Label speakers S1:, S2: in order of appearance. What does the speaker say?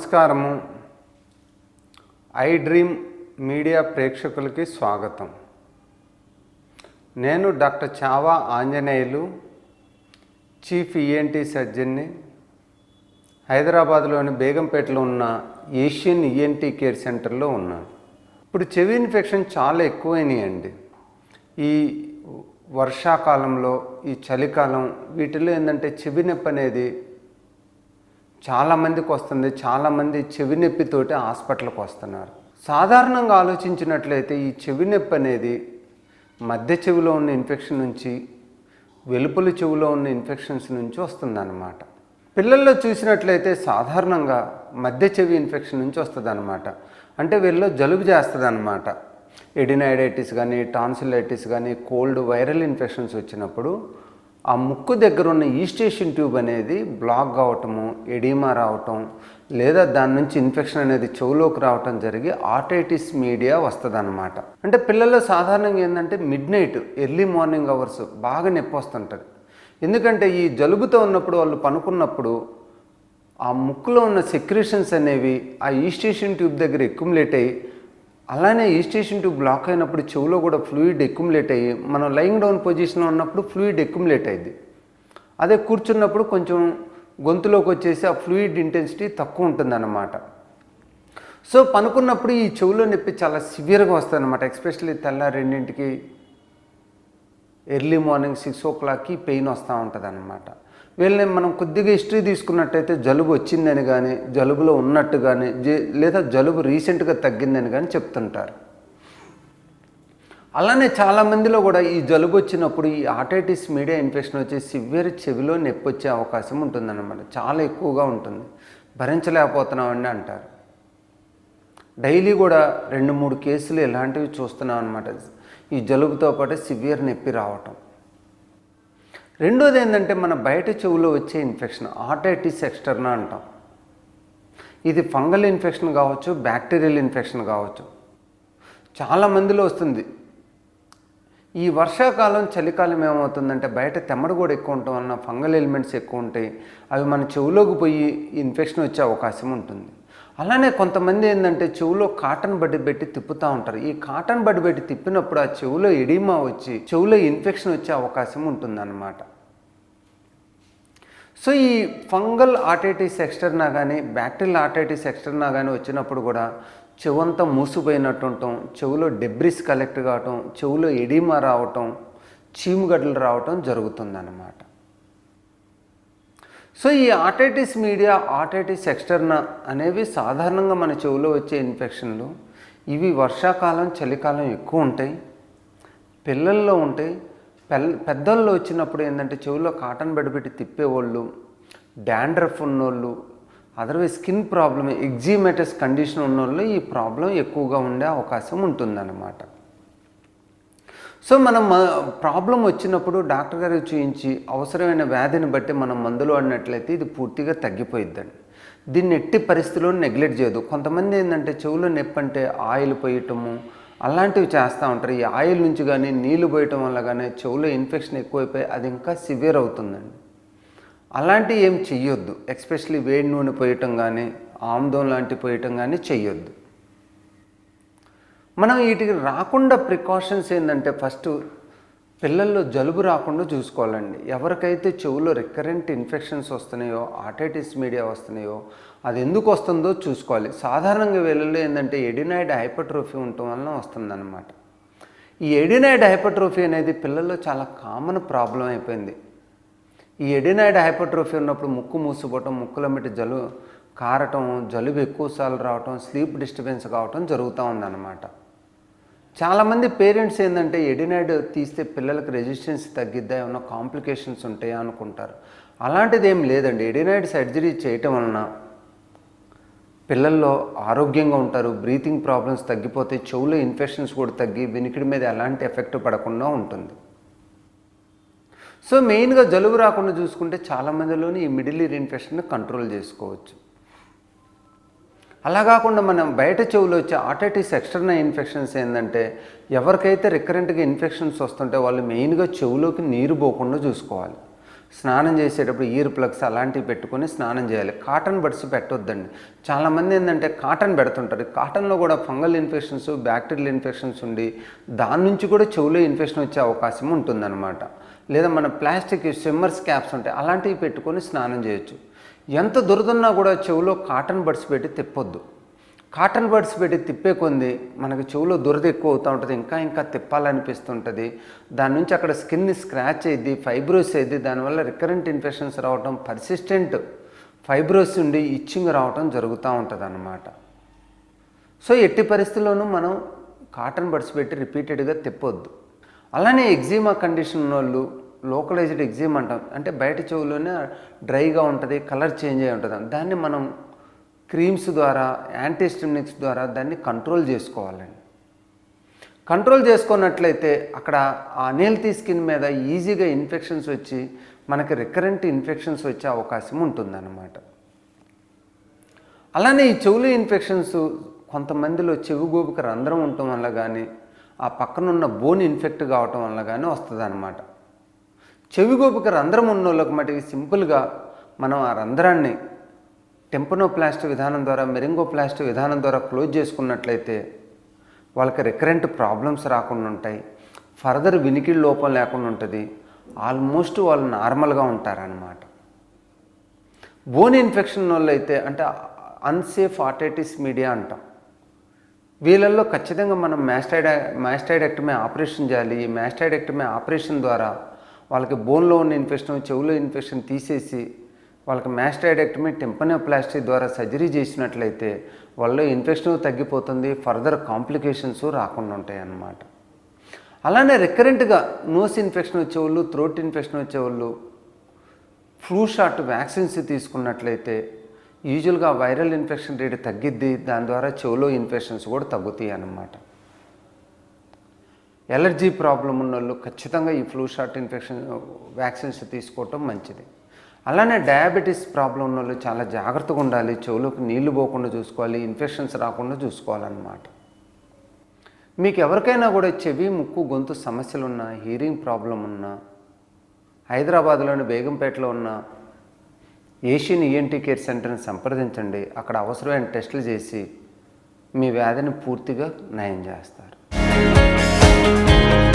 S1: నమస్కారము. I dream media ప్రేక్షకులకి స్వాగతం. నేను doctor Chava Anjaneyulu chief ENT సర్జన్ని. హైదరాబాద్లోని బేగంపేటలో ఉన్న ఏషియన్ ఈఎన్టీ కేర్ సెంటర్లో ఉన్నాను. ఇప్పుడు చెవి ఇన్ఫెక్షన్ చాలా ఎక్కువైనాయండి. ఈ వర్షాకాలంలో ఈ చలికాలం వీటిలో ఏంటంటే చెవి నొప్పి అనేది చాలామందికి వస్తుంది చాలామంది చెవి నొప్పితోటి హాస్పిటల్కి వస్తున్నారు. సాధారణంగా ఆలోచించినట్లయితే ఈ చెవి నొప్పి అనేది మధ్య చెవిలో ఉన్న ఇన్ఫెక్షన్ నుంచి వెలుపల చెవిలో ఉన్న ఇన్ఫెక్షన్స్ నుంచి వస్తుందన్నమాట. పిల్లల్లో చూసినట్లయితే సాధారణంగా మధ్య చెవి ఇన్ఫెక్షన్ నుంచి వస్తుందన్నమాట. అంటే వీళ్ళలో జలుబు చేస్తుంది ఎడినైడైటిస్ కానీ టాన్సిలైటిస్ కానీ కోల్డ్ వైరల్ ఇన్ఫెక్షన్స్ వచ్చినప్పుడు ఆ ముక్కు దగ్గర ఉన్న ఈస్టేషన్ ట్యూబ్ అనేది బ్లాక్ అవటము ఎడిమా రావటం లేదా దాని నుంచి ఇన్ఫెక్షన్ అనేది చెవులోకి రావటం జరిగి ఆర్టైటిస్ మీడియా వస్తుంది అంటే పిల్లల్లో సాధారణంగా ఏంటంటే midnight early morning hours బాగా నొప్పి వస్తుంటుంది. ఎందుకంటే ఈ జలుబుతో ఉన్నప్పుడు వాళ్ళు పనుకున్నప్పుడు ఆ ముక్కులో ఉన్న సెక్రేషన్స్ అనేవి ఆ ఈస్టేషన్ ట్యూబ్ దగ్గర ఎక్యుములేట్ అయ్యి అలానే ఈస్టేషన్ ట్యూబ్ బ్లాక్ అయినప్పుడు చెవులో కూడా ఫ్లూయిడ్ ఎక్యుములేట్ అయ్యి మనం లయింగ్ డౌన్ పొజిషన్లో ఉన్నప్పుడు ఫ్లూయిడ్ ఎక్యుములేట్ అయ్యింది అదే కూర్చున్నప్పుడు కొంచెం గొంతులోకి వచ్చేసి ఆ ఫ్లూయిడ్ ఇంటెన్సిటీ తక్కువ ఉంటుందన్నమాట. సో పనుకున్నప్పుడు ఈ చెవులో నొప్పి చాలా సివియర్గా వస్తుంది అనమాట ఎస్పెషల్లీ తెల్ల రెండింటికి ఎర్లీ మార్నింగ్ సిక్స్ ఓ క్లాక్కి పెయిన్ వస్తూ ఉంటుంది అనమాట వీళ్ళని మనం కొద్దిగా హిస్టరీ తీసుకున్నట్టయితే జలుబు వచ్చిందని కానీ జలుబులో ఉన్నట్టు కానీ లేదా జలుబు రీసెంట్గా తగ్గిందని కానీ చెప్తుంటారు. అలానే చాలామందిలో కూడా ఈ జలుబు వచ్చినప్పుడు ఈ ఆటైటిస్ మీడియా ఇన్ఫెక్షన్ వచ్చి సివియర్ చెవిలో నొప్పి వచ్చే అవకాశం ఉంటుందన్నమాట. చాలా ఎక్కువగా ఉంటుంది. భరించలేకపోతున్నామండి అంటారు. డైలీ కూడా రెండు మూడు కేసులు ఇలాంటివి చూస్తున్నాం అనమాట ఈ జలుబుతో పాటు సివియర్ నొప్పి రావటం. రెండోది ఏంటంటే మన బయట చెవులో వచ్చే ఇన్ఫెక్షన్ ఆటైటిస్ ఎక్స్టర్నా అంటాం. ఇది ఫంగల్ ఇన్ఫెక్షన్ కావచ్చు బ్యాక్టీరియల్ ఇన్ఫెక్షన్ కావచ్చు. చాలా మందిలో వస్తుంది. ఈ వర్షాకాలం చలికాలం ఏమవుతుందంటే బయట తెమ్మడి కూడా ఎక్కువ ఉండటం వలన ఫంగల్ ఎలిమెంట్స్ ఎక్కువ ఉంటాయి. అవి మన చెవులోకి పోయి ఇన్ఫెక్షన్ వచ్చే అవకాశం ఉంటుంది. అలానే కొంతమంది ఏంటంటే చెవులో కాటన్ బడ్డి పెట్టి తిప్పుతూ ఉంటారు. ఈ కాటన్ బడ్డి పెట్టి తిప్పినప్పుడు ఆ చెవులో ఎడిమా వచ్చి చెవులో ఇన్ఫెక్షన్ వచ్చే అవకాశం ఉంటుందన్నమాట. సో ఈ ఫంగల్ ఆటైటిస్ ఎక్స్టర్నా కానీ బ్యాక్టీరియల్ ఆటైటిస్ ఎక్స్టర్నా కానీ వచ్చినప్పుడు కూడా చెవంతా మూసిపోయినట్టు ఉండటం చెవులో డెబ్రిస్ కలెక్ట్ కావటం చెవులో ఎడిమా రావటం చీముగడ్డలు రావటం జరుగుతుందన్నమాట. సో ఈ ఆటైటిస్ మీడియా ఆటైటిస్ ఎక్స్టర్నా అనేవి సాధారణంగా మన చెవులో వచ్చే ఇన్ఫెక్షన్లు. ఇవి వర్షాకాలం చలికాలం ఎక్కువ ఉంటాయి. పిల్లల్లో ఉంటాయి. పెల్ పెద్దల్లో వచ్చినప్పుడు ఏంటంటే చెవిలో కాటన్ బెడ్ పెట్టి తిప్పేవాళ్ళు డాండ్రఫ్ ఉన్నోళ్ళు otherwise skin problem eczematous condition ఉన్నోళ్ళు ఈ ప్రాబ్లం ఎక్కువగా ఉండే అవకాశం ఉంటుందన్నమాట. సో మనం ప్రాబ్లం వచ్చినప్పుడు డాక్టర్ గారికి చూపించి అవసరమైన వ్యాధిని బట్టి మనం మందులు వాడినట్లయితే ఇది పూర్తిగా తగ్గిపోయిద్దండి. దీన్ని ఎట్టి పరిస్థితుల్లో నెగ్లెక్ట్ చేయదు. కొంతమంది ఏంటంటే చెవులో నొప్పి అంటే ఆయిల్ పోయటము అలాంటివి చేస్తూ ఉంటారు. ఈ ఆయిల్ నుంచి కానీ నీళ్ళు పోయటం వల్ల కానీ చెవులో ఇన్ఫెక్షన్ ఎక్కువైపోయి అది ఇంకా సివియర్ అవుతుందండి. అలాంటివి ఏం చెయ్యొద్దు. ఎక్స్పెషలీ వేడి నూనె పోయటం కానీ ఆమ్దం లాంటివి పోయటం కానీ చెయ్యొద్దు. మనం వీటికి రాకుండా ప్రికాషన్స్ ఏంటంటే ఫస్ట్ పిల్లల్లో జలుబు రాకుండా చూసుకోవాలండి. ఎవరికైతే చెవులో రికరెంట్ ఇన్ఫెక్షన్స్ వస్తున్నాయో ఆటైటిస్ మీడియా వస్తున్నాయో అది ఎందుకు వస్తుందో చూసుకోవాలి. సాధారణంగా వీళ్ళలో ఏంటంటే ఎడినాయిడ్ హైపర్ట్రోఫీ ఉండటం వలన వస్తుందన్నమాట. ఈ ఎడినాయిడ్ హైపర్ట్రోఫీ అనేది పిల్లల్లో చాలా కామన్ ప్రాబ్లం అయిపోయింది. ఈ ఎడినాయిడ్ హైపర్ట్రోఫీ ఉన్నప్పుడు ముక్కు మూసిపోవటం ముక్కుల మీట జలు కారటం జలుబు ఎక్కువసార్లు రావటం స్లీప్ డిస్టర్బెన్స్ కావటం జరుగుతూ ఉందన్నమాట. చాలామంది పేరెంట్స్ ఏంటంటే ఎడినైడ్ తీస్తే పిల్లలకు రెసిస్టెన్స్ తగ్గిద్దా? ఏమన్నా కాంప్లికేషన్స్ ఉంటాయా అనుకుంటారు. అలాంటిది ఏం లేదండి. ఎడినైడ్ సర్జరీ చేయటం వలన పిల్లల్లో ఆరోగ్యంగా ఉంటారు బ్రీతింగ్ ప్రాబ్లమ్స్ తగ్గిపోతే చెవులో ఇన్ఫెక్షన్స్ కూడా తగ్గి వెనికిడి మీద ఎలాంటి ఎఫెక్ట్ పడకుండా ఉంటుంది. సో మెయిన్గా జలుబు రాకుండా చూసుకుంటే చాలామందిలోని ఈ మిడిల్ ఇయర్ ఇన్ఫెక్షన్ కంట్రోల్ చేసుకోవచ్చు. అలా కాకుండా మనం బయట చెవులు వచ్చే ఆటైటిస్ ఎక్స్టర్నల్ ఇన్ఫెక్షన్స్ ఏంటంటే ఎవరికైతే రికరెంట్గా ఇన్ఫెక్షన్స్ వస్తుంటే వాళ్ళు మెయిన్గా చెవులోకి నీరు పోకుండా చూసుకోవాలి. స్నానం చేసేటప్పుడు ఇయర్ ప్లగ్స్ అలాంటివి పెట్టుకొని స్నానం చేయాలి. కాటన్ బడ్స్ పెట్టొద్దండి. చాలామంది ఏంటంటే కాటన్ పెడుతుంటారు. కాటన్లో కూడా ఫంగల్ ఇన్ఫెక్షన్స్ బ్యాక్టీరియల్ ఇన్ఫెక్షన్స్ ఉండి దాని నుంచి కూడా చెవులో ఇన్ఫెక్షన్ వచ్చే అవకాశం ఉంటుందన్నమాట. లేదా మన ప్లాస్టిక్ స్విమ్మర్స్ క్యాప్స్ ఉంటాయి. అలాంటివి పెట్టుకొని స్నానం చేయొచ్చు. ఎంత దురదున్నా కూడా చెవులో కాటన్ బడ్స్ పెట్టి తిప్పొద్దు. కాటన్ బడ్స్ పెట్టి తిప్పే కొంది మనకి చెవులో దురద ఎక్కువ అవుతూ ఉంటుంది ఇంకా ఇంకా తిప్పాలనిపిస్తుంటుంది. దాని నుంచి అక్కడ స్కిన్ని స్క్రాచ్ అయ్యిద్ది ఫైబ్రోస్ అయ్యిద్ది దానివల్ల రికరెంట్ ఇన్ఫెక్షన్స్ రావటం పర్సిస్టెంట్ ఫైబ్రోస్ ఉండి ఇచ్చింగ్ రావటం జరుగుతూ ఉంటుంది అన్నమాట సో ఎట్టి పరిస్థితుల్లోనూ మనం కాటన్ బడ్స్ పెట్టి రిపీటెడ్గా తిప్పొద్దు. అలానే ఎగ్జిమా కండిషన్ వాళ్ళు లోకలైజ్డ్ ఎగ్జిమ్ అంటాం. అంటే బయట చెవులోనే డ్రైగా ఉంటుంది కలర్ చేంజ్ అయి ఉంటుంది. దాన్ని మనం క్రీమ్స్ ద్వారా యాంటీస్టిమినిక్స్ ద్వారా దాన్ని కంట్రోల్ చేసుకోవాలండి. కంట్రోల్ చేసుకున్నట్లయితే అక్కడ ఆ అనేల్తీ స్కిన్ మీద ఈజీగా ఇన్ఫెక్షన్స్ వచ్చి మనకి రికరెంట్ ఇన్ఫెక్షన్స్ వచ్చే అవకాశం ఉంటుందన్నమాట. అలానే ఈ చెవులు ఇన్ఫెక్షన్స్ కొంతమందిలో చెవి గోపిక రంధ్రం ఉండటం వల్ల కానీ ఆ పక్కనున్న బోన్ ఇన్ఫెక్ట్ కావటం వల్ల కానీ వస్తుంది చెవిగోపిక రంధ్రం ఉన్న వాళ్ళకి మటుకి సింపుల్గా మనం ఆ రంధ్రాన్ని టెంపనోప్లాస్ట్ విధానం ద్వారా మెరింగోప్లాస్ట్ విధానం ద్వారా క్లోజ్ చేసుకున్నట్లయితే వాళ్ళకి రికరెంట్ ప్రాబ్లమ్స్ రాకుండా ఉంటాయి. ఫర్దర్ వినికి లోపం లేకుండా ఉంటుంది. ఆల్మోస్ట్ వాళ్ళు నార్మల్గా ఉంటారనమాట బోన్ ఇన్ఫెక్షన్ వాళ్ళు అయితే అంటే అన్సేఫ్ ఆటైటిస్ మీడియా అంటాం. వీళ్ళల్లో ఖచ్చితంగా మనం మ్యాస్టైడ్ మ్యాస్టైడెక్టమీ ఆపరేషన్ చేయాలి. ఈ మ్యాస్టైడెక్టమీ ఆపరేషన్ ద్వారా వాళ్ళకి బోన్లో ఉన్న ఇన్ఫెక్షన్ చెవులో ఇన్ఫెక్షన్ తీసేసి వాళ్ళకి మ్యాస్టైడెక్టమీ టెంపనోప్లాస్టీ ద్వారా సర్జరీ చేసినట్లయితే వాళ్ళలో ఇన్ఫెక్షన్ తగ్గిపోతుంది ఫర్దర్ కాంప్లికేషన్స్ రాకుండా ఉంటాయి అన్నమాట అలానే రికరెంట్గా నోస్ ఇన్ఫెక్షన్ వచ్చేవాళ్ళు థ్రోట్ ఇన్ఫెక్షన్ వచ్చేవాళ్ళు ఫ్లూ షాట్ వ్యాక్సిన్స్ తీసుకున్నట్లయితే యూజువల్గా వైరల్ ఇన్ఫెక్షన్ రేట్ తగ్గిద్ది దాని ద్వారా చెవులో ఇన్ఫెక్షన్స్ కూడా తగ్గుతాయి అన్నమాట ఎలర్జీ ప్రాబ్లం ఉన్న వాళ్ళు ఖచ్చితంగా ఈ ఫ్లూ షాట్ ఇన్ఫెక్షన్ వ్యాక్సిన్స్ తీసుకోవటం మంచిది. అలానే డయాబెటీస్ ప్రాబ్లం ఉన్న వాళ్ళు చాలా జాగ్రత్తగా ఉండాలి. చెవులోకి నీళ్ళు పోకుండా చూసుకోవాలి ఇన్ఫెక్షన్స్ రాకుండా చూసుకోవాలన్నమాట. మీకు ఎవరికైనా కూడా చెవి ముక్కు గొంతు సమస్యలు ఉన్నా హీరింగ్ ప్రాబ్లం ఉన్నా హైదరాబాద్లోని బేగంపేటలో ఉన్న ఏషియన్ ఈఎన్టీ కేర్ సెంటర్ని సంప్రదించండి. అక్కడ అవసరమైన టెస్టులు చేసి మీ వ్యాధిని పూర్తిగా నయం చేస్తారు. Música